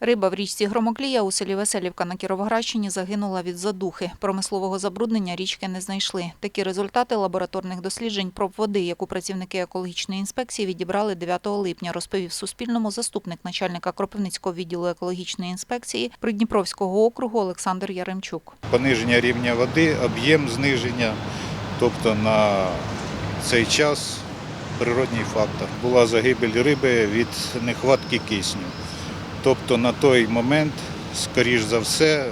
Риба в річці Громоклія у селі Веселівка на Кіровоградщині загинула від задухи. Промислового забруднення річки не знайшли. Такі результати лабораторних досліджень проб води, яку працівники екологічної інспекції відібрали 9 липня, розповів Суспільному заступник начальника Кропивницького відділу екологічної інспекції Придніпровського округу Олександр Яремчук. пониження рівня води, об'єм зниження, тобто на цей час природній фактор. Була загибель риби від нехватки кисню. Тобто на той момент, скоріш за все,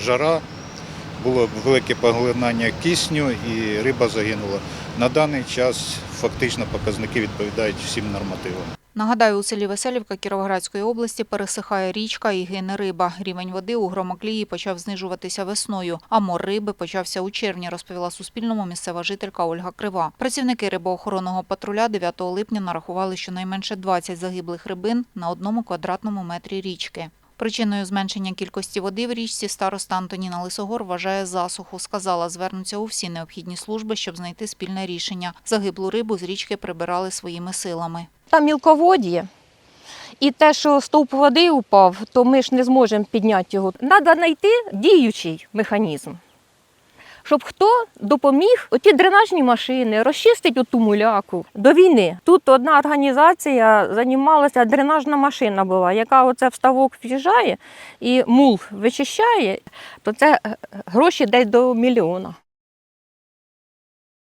жара, було велике поглинання кисню і риба загинула. На даний час фактично показники відповідають всім нормативам. Нагадаю, у селі Веселівка Кіровоградської області пересихає річка і гине риба. Рівень води у Громоклії почав знижуватися весною, а мор риби почався у червні, розповіла Суспільному місцева жителька Ольга Крива. Працівники рибоохоронного патруля 9 липня нарахували щонайменше 20 загиблих рибин на одному квадратному метрі річки. Причиною зменшення кількості води в річці староста Антоніна Лисогор вважає засуху. Сказала, звернуться у всі необхідні служби, щоб знайти спільне рішення. Загиблу рибу з річки прибирали своїми силами. Там мілковод'є. І те, що стовп води упав, то ми ж не зможемо підняти його. Треба знайти діючий механізм, щоб хто допоміг оті дренажні машини, розчистити оту муляку до війни. Тут одна організація займалася, дренажна машина була, яка оце в ставок в'їжджає і мул вичищає, то це е, гроші десь до мільйона.